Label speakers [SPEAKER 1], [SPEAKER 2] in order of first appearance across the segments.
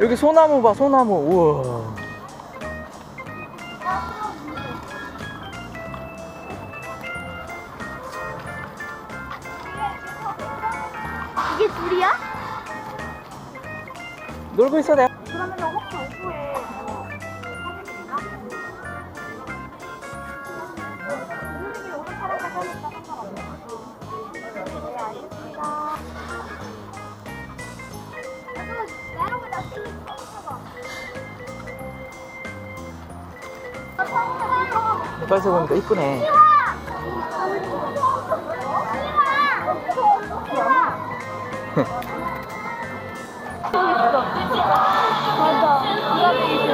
[SPEAKER 1] 여기 소나무 봐, 소나무. 우와.
[SPEAKER 2] 이게 둘이야?
[SPEAKER 1] 놀고 있어, 내가.
[SPEAKER 2] 그러면 혹시 오후에 선생님이
[SPEAKER 1] 빨리 보니까 이쁘네.
[SPEAKER 2] 바다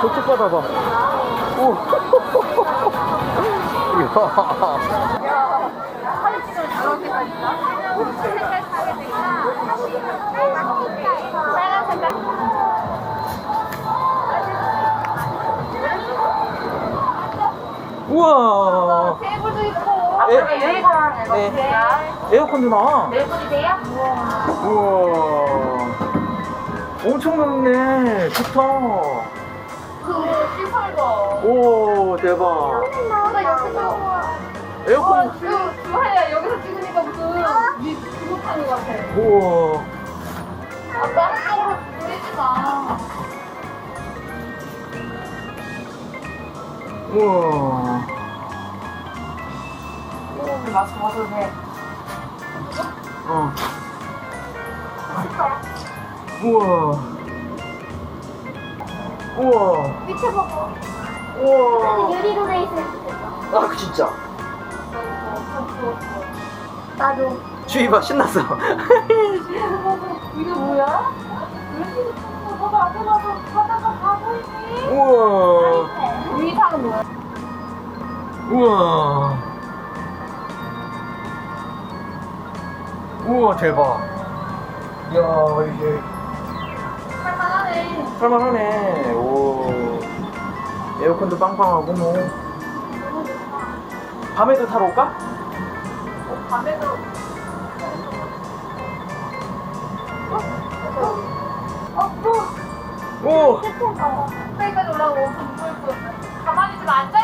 [SPEAKER 1] 저쪽 바다 봐. 오.
[SPEAKER 2] 색깔.
[SPEAKER 1] 우와.
[SPEAKER 2] 테이블도 있고.
[SPEAKER 1] 에-. 에어컨도 나와.
[SPEAKER 2] 네 분이세요?
[SPEAKER 1] 우와. 엄청 넓네. 좋다. 오, 대박.
[SPEAKER 2] 나 여기서.
[SPEAKER 1] 에어컨.
[SPEAKER 2] 주, 주하야 여기서 찍으니까 무슨 미 그거 타는 것 같아.
[SPEAKER 1] 우와.
[SPEAKER 2] 아빠 한쪽으로 돌리지 마.
[SPEAKER 1] 우와.
[SPEAKER 2] 마스크 벗어도 돼.
[SPEAKER 1] 어. 우와. 우와.
[SPEAKER 2] 밑에 보고.
[SPEAKER 1] 우와.
[SPEAKER 2] 유리로 돼 있을
[SPEAKER 1] 아, 진짜.
[SPEAKER 2] 나도.
[SPEAKER 1] 주희 봐, 신났어.
[SPEAKER 2] 이게 뭐야? 너가 앞에 봐서 바다가 다 보이니?
[SPEAKER 1] 우와.
[SPEAKER 2] 위상은 뭐야?
[SPEAKER 1] 우와. 우와, 대박. 이야, 이게
[SPEAKER 2] 할만하네.
[SPEAKER 1] 할만하네. 오. 에어컨도 빵빵하고 뭐. 밤에도 타러 올까?
[SPEAKER 2] 밤에도. 어, 또.
[SPEAKER 1] 오!
[SPEAKER 2] 끝에까지 올라오고. 가만히 좀 앉아